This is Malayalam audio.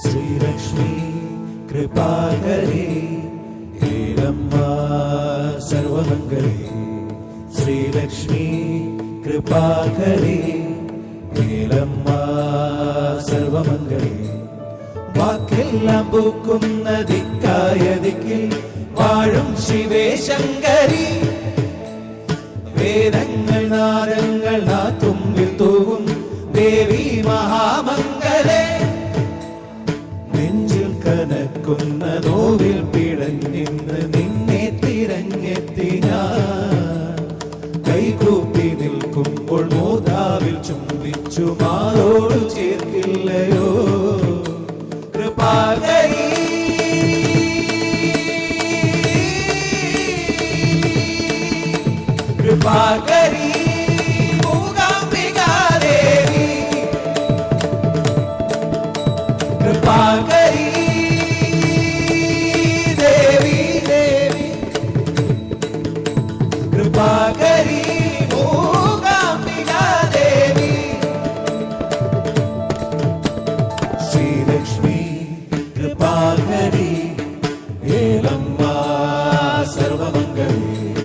ശ്രീലക്ഷ്മി കൃപാകരേ ഹേരമ്മ സർവമംഗളേ ശ്രീലക്ഷ്മി കൃപാകരേ ഹേരമ്മ സർവമംഗളേ വാക്കെല്ലാം പൂക്കുന്ന ദിക്കായ ദിക്കിൽ വാഴും ശിവേ ശങ്കരി. വേദങ്ങൾ നാദങ്ങൾ കനക്കുന്ന നോവിൽ പിടഞ്ഞിന്ന് നിന്നെ തിരഞ്ഞെത്തി ഞാൻ കൈകൂപ്പി നിൽക്കുമ്പോൾ മോതാവിൽ ചുംബിച്ചു മാറോട് ചേർക്കില്ലയോ. കൃപാകരി. കൃപാകരി കൃപാകരി பகரி மூகாம்பிகா தேவி ஸ்ரீலக்ஷ்மி கிருபாகரி.